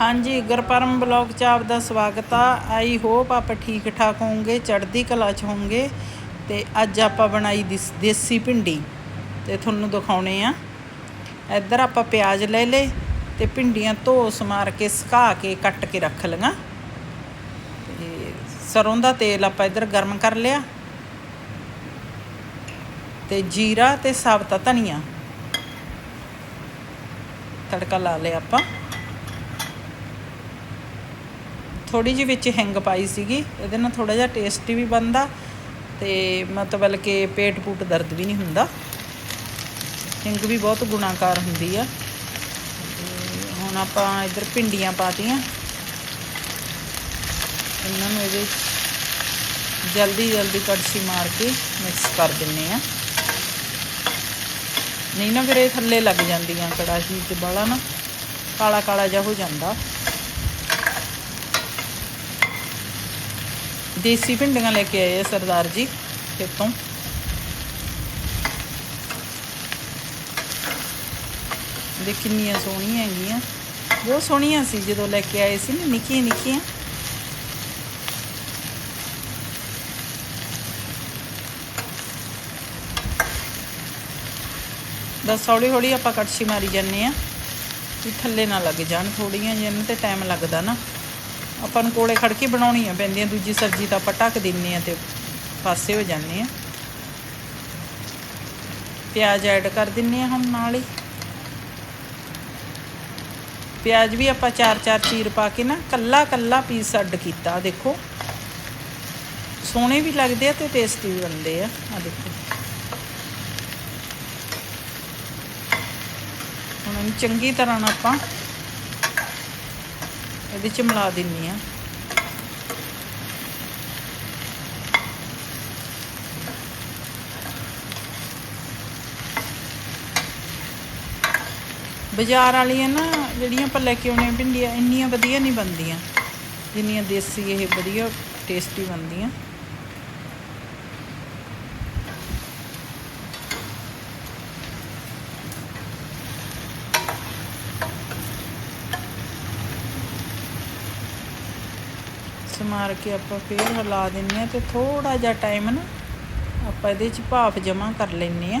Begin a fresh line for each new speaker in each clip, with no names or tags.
ਹਾਂਜੀ, ਗੁਰਪਰਮ ਬਲੌਗ ਚ ਆਪ ਦਾ ਸਵਾਗਤ ਆ। ਆਈ ਹੋਪ ਆਪ ਠੀਕ ਠਾਕ ਹੋਵੋਗੇ, ਚੜ੍ਹਦੀ ਕਲਾ ਚ ਹੋਵੋਗੇ ਤੇ ਅੱਜ ਆਪਾਂ ਬਣਾਈ ਦਿਸ- ਦੇਸੀ ਭਿੰਡੀ ਤੇ ਤੁਹਾਨੂੰ ਦਿਖਾਉਣੇ ਆ। ਇੱਧਰ ਆਪਾਂ ਪਿਆਜ਼ ਲੈ ਲਏ ਤੇ ਭਿੰਡੀਆਂ ਧੋ ਸਮਾਰ ਕੇ, ਸੁਕਾ ਕੇ, ਕੱਟ ਕੇ ਰੱਖ ਲਈਆਂ। ਤੇ ਸਰੋਂ ਦਾ ਤੇਲ ਆਪਾਂ ਇੱਧਰ ਗਰਮ ਕਰ ਲਿਆ। ਤੇ ਜੀਰਾ ਤੇ ਸਾਬਤਾ ਧਨੀਆ ਤੜਕਾ ਲਾ ਲਿਆ ਆਪਾਂ। ਥੋੜੀ ਜਿਹੀ ਵਿੱਚ ਹਿੰਗ ਪਾਈ ਸੀਗੀ, ਇਹਦੇ ਨਾਲ ਥੋੜਾ ਜਿਹਾ ਟੇਸਟੀ ਵੀ ਬਣਦਾ ਤੇ ਮਤਲਬ ਕਿ ਪੇਟ ਪੂਟ ਦਰਦ ਵੀ ਨਹੀਂ ਹੁੰਦਾ। ਹਿੰਗ ਵੀ ਬਹੁਤ ਗੁਣਾਕਾਰ ਹੁੰਦੀ ਆ। ਤੇ ਹੁਣ ਆਪਾਂ ਇੱਧਰ ਭਿੰਡੀਆਂ ਪਾਤੀਆਂ। ਇਹਨਾਂ ਨੂੰ ਇਹਦੇ ਜਲਦੀ ਜਲਦੀ ਕੜਛੀ ਮਾਰ ਕੇ ਮਿਕਸ ਕਰ ਦਿੰਨੇ ਆ। ਨਹੀਂ ਨਾ ਫਿਰ ਇਹ ਥੱਲੇ ਲੱਗ ਜਾਂਦੀਆਂ ਕੜਾਹੀ 'ਚ ਬਾਲਾ ਨਾ, ਕਾਲਾ ਕਾਲਾ ਜਿਹਾ ਹੋ ਜਾਂਦਾ। ਦੇਸੀ ਭਿੰਡੀਆਂ ਲੈ ਕੇ ਆਏ ਆ ਸਰਦਾਰ ਜੀ, ਖੇਤੋਂ। ਦੇ ਕਿੰਨੀਆਂ ਸੋਹਣੀਆਂ ਹੈਗੀਆਂ। ਬਹੁਤ ਸੋਹਣੀਆਂ ਸੀ ਜਦੋਂ ਲੈ ਕੇ ਆਏ ਸੀ ਨਾ, ਨਿੱਕੀਆਂ ਨਿੱਕੀਆਂ। ਬਸ ਹੌਲੀ ਹੌਲੀ ਆਪਾਂ ਕੜਛੀ ਮਾਰੀ ਜਾਂਦੇ ਆ ਵੀ ਥੱਲੇ ਨਾ ਲੱਗ ਜਾਣ ਥੋੜੀਆਂ ਜਿਹੀਆਂ, ਇਹਨਾਂ ਤੇ ਟਾਈਮ ਲੱਗਦਾ ਨਾ। ਆਪਾਂ ਨੂੰ ਕੋਲੇ ਖੜ ਕੇ ਬਣਾਉਣੀਆਂ ਪੈਂਦੀਆਂ ਦੂਜੀ ਸਬਜ਼ੀ ਤਾਂ ਆਪਾਂ ਢੱਕ ਦਿੰਨੇ ਆ ਤੇ ਪਾਸੇ ਹੋ ਜਾਂਦੇ ਆ। ਪਿਆਜ਼ ਐਡ ਕਰ ਦਿੰਨੇ ਆ ਹੁਣ ਨਾਲ ਹੀ। ਪਿਆਜ਼ ਵੀ ਆਪਾਂ ਚਾਰ ਚਾਰ ਚੀਰ ਪਾ ਕੇ ਨਾ ਕੱਲਾ ਕੱਲਾ ਪੀਸ ਅੱਡ ਕੀਤਾ, ਦੇਖੋ। ਸੋਹਣੇ ਵੀ ਲੱਗਦੇ ਆ ਤੇ ਟੇਸਟੀ ਵੀ ਬਣਦੇ ਆ ਆ ਦੇਖੋ। ਹੁਣ ਚੰਗੀ ਤਰ੍ਹਾਂ ਨਾਲ ਆਪਾਂ ਇਹਦੇ ਚ ਮਿਲਾ ਦਿੰਨੀ ਆ। ਬਾਜ਼ਾਰ ਵਾਲੀਆਂ ਨਾ ਜਿਹੜੀਆਂ ਆਪਾਂ ਲੈ ਕੇ ਆਉਣੇ ਭਿੰਡੀਆਂ, ਇੰਨੀਆਂ ਵਧੀਆ ਨਹੀਂ ਬਣਦੀਆਂ। ਜਿੰਨੀਆਂ ਦੇਸੀ ਇਹ ਵਧੀਆ ਟੇਸਟੀ ਬਣਦੀਆਂ। ਸਮਾਰ ਕੇ ਆਪਾਂ ਫੇਰ ਹਿਲਾ ਦਿੰਨੇ ਆ ਤੇ ਥੋੜਾ ਜਿਹਾ ਟਾਈਮ ਨਾ ਆਪਾਂ ਇਹਦੇ ਚ ਭਾਫ ਜਮਾ ਕਰ ਲੈਨੇ ਆ।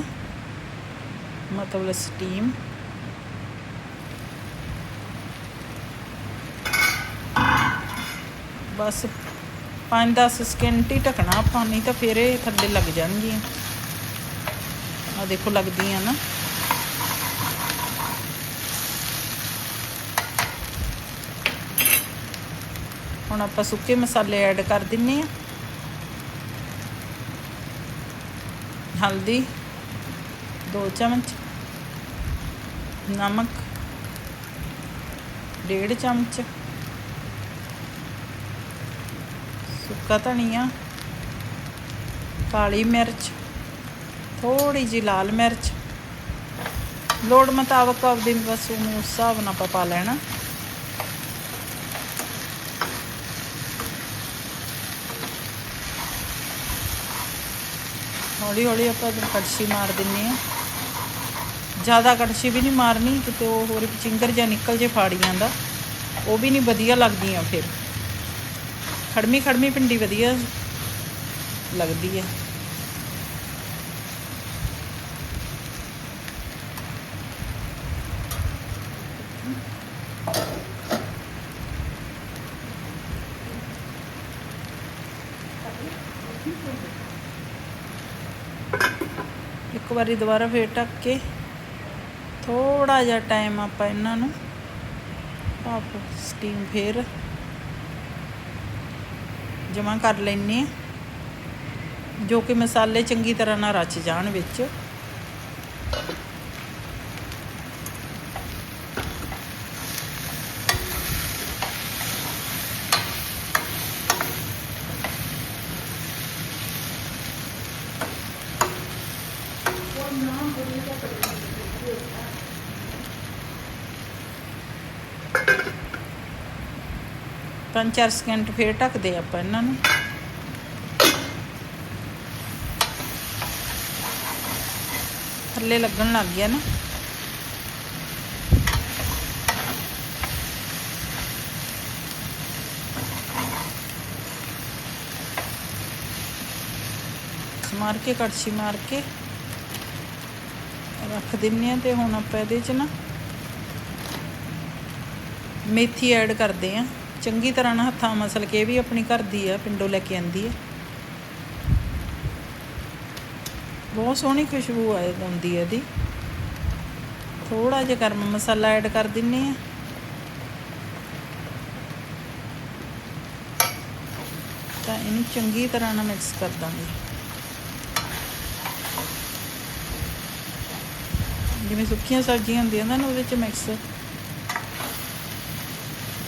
ਮਤਲਬ ਸਟੀਮ ਬਸ 5-10 ਸਕਿੰਟ ਹੀ ਢਕਣਾ ਆਪਾਂ, ਨਹੀਂ ਤਾਂ ਫਿਰ ਇਹ ਥੱਲੇ ਲੱਗ ਜਾਣਗੀਆਂ। ਆ ਦੇਖੋ ਲੱਗਦੀਆਂ ਨਾ। ਹੁਣ ਆਪਾਂ ਸੁੱਕੇ ਮਸਾਲੇ ਐਡ ਕਰ ਦਿੰਨੇ ਆ। ਹਲਦੀ 2 ਚਮਚ, ਨਮਕ, ਡੇਢ ਚਮਚ, ਸੁੱਕਾ ਧਨੀਆ, ਕਾਲੀ ਮਿਰਚ ਥੋੜੀ ਜਿਹੀ ਲਾਲ ਮਿਰਚ। ਲੋੜ ਮੁਤਾਬਕ ਆਪਦੇ ਬਸ ਉਹਨੂੰ ਉਸ ਹਿਸਾਬ ਨਾਲ ਆਪਾਂ ਪਾ ਲੈਣਾ। ਹੌਲੀ ਹੌਲੀ ਆਪਾਂ ਕੜਛੀ ਮਾਰ ਦਿੰਨੇ ਆ ਜ਼ਿਆਦਾ ਕੜਛੀ ਵੀ ਨਹੀਂ ਮਾਰਨੀ, ਕਿਤੇ ਉਹ ਹੋਰ ਚਿੰਗਰ ਜਾਂ ਨਿਕਲ ਜੇ ਫਾੜੀਆਂ ਦਾ ਉਹ ਵੀ ਨਹੀਂ ਵਧੀਆ ਲੱਗਦੀਆਂ ਫਿਰ। ਖੜਮੀ ਖੜਮੀ ਪਿੰਡੀ ਵਧੀਆ ਲੱਗਦੀ ਹੈ। ਇੱਕ ਵਾਰੀ ਦੁਬਾਰਾ ਫੇਰ ਢੱਕ ਕੇ ਥੋੜਾ ਜਿਹਾ ਟਾਈਮ ਆਪਾਂ ਇਹਨਾਂ ਨੂੰ ਭਾਪ ਸਟੀਮ ਫੇਰ ਜਮਾ ਕਰ ਲੈਣੇ ਆ ਜੋ ਕਿ ਮਸਾਲੇ ਚੰਗੀ ਤਰ੍ਹਾਂ ਨਾਲ ਰਚ ਜਾਣ ਵਿੱਚ। 5-4 ਸਕਿੰਟ ਫੇਰ ਢੱਕਦੇ ਆਪਾਂ ਇਹਨਾਂ ਨੂੰ। ਥੱਲੇ ਲੱਗਣ ਲੱਗ ਗਿਆ ਨਾ। ਮਾਰ ਕੇ, ਕੜਛੀ ਮਾਰ ਕੇ ਰੱਖ ਦਿੰਨੇ ਆ ਤੇ ਹੁਣ ਆਪਾਂ ਇਹਦੇ 'ਚ ਨਾ ਮੇਥੀ ਐਡ ਕਰਦੇ ਆ ਚੰਗੀ ਤਰ੍ਹਾਂ ਨਾਲ ਹੱਥਾਂ ਮਸਲ ਕੇ ਇਹ ਵੀ ਆਪਣੀ ਘਰ ਦੀ ਆ, ਪਿੰਡੋਂ ਲੈ ਕੇ ਆਂਦੀ ਆ। ਬਹੁਤ ਸੋਹਣੀ ਖੁਸ਼ਬੂ ਆਉਂਦੀ ਹੈ ਇਹਦੀ। ਥੋੜਾ ਜਿਹਾ ਗਰਮ ਮਸਾਲਾ ਐਡ ਕਰ ਦਿੰਨੇ ਆ। ਤਾਂ ਇਹਨੂੰ ਚੰਗੀ ਤਰ੍ਹਾਂ ਨਾਲ ਮਿਕਸ ਕਰ ਦਾਂਗੇ। ਜਿਵੇਂ ਸੁੱਕੀਆਂ ਸਬਜ਼ੀਆਂ ਹੁੰਦੀਆਂ ਨਾ, ਉਹਦੇ ਚ ਮਿਕਸ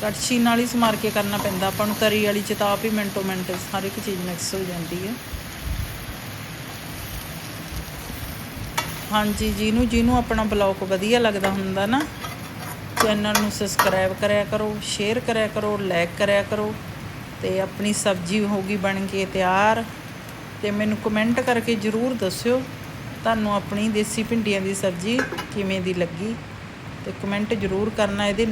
ਕੜਛੀ ਨਾਲ ਹੀ ਸਮਾਰ ਕੇ ਕਰਨਾ ਪੈਂਦਾ। ਆਪਾਂ ਨੂੰ ਤਰੀ ਵਾਲੀ ਚ ਤਾਂ ਆਪ ਹੀ ਮਿੰਟੋ ਮਿੰਟ ਹਰ ਇੱਕ ਚੀਜ਼ ਮਿਕਸ ਹੋ ਜਾਂਦੀ ਹੈ। ਹਾਂਜੀ ਜਿਹਨੂੰ ਜਿਹਨੂੰ ਆਪਣਾ ਬਲੌਗ ਵਧੀਆ ਲੱਗਦਾ ਹੁੰਦਾ ਨਾ, ਚੈਨਲ ਨੂੰ ਸਬਸਕ੍ਰਾਈਬ ਕਰਿਆ ਕਰੋ ਸ਼ੇਅਰ ਕਰਿਆ ਕਰੋ ਲਾਈਕ ਕਰਿਆ ਕਰੋ ਤੇ ਆਪਣੀ ਸਬਜ਼ੀ ਹੋਗੀ ਬਣ ਕੇ ਤਿਆਰ ਤੇ ਮੈਨੂੰ ਕਮੈਂਟ ਕਰਕੇ ਜਰੂਰ ਦੱਸਿਓ ਤੁਹਾਨੂੰ ਆਪਣੀ ਦੇਸੀ ਭਿੰਡੀਆਂ ਦੀ ਸਬਜ਼ੀ ਕਿਵੇਂ ਦੀ ਲੱਗੀ ਤੇ ਕਮੈਂਟ ਜਰੂਰ ਕਰਨਾ ਇਹਦੇ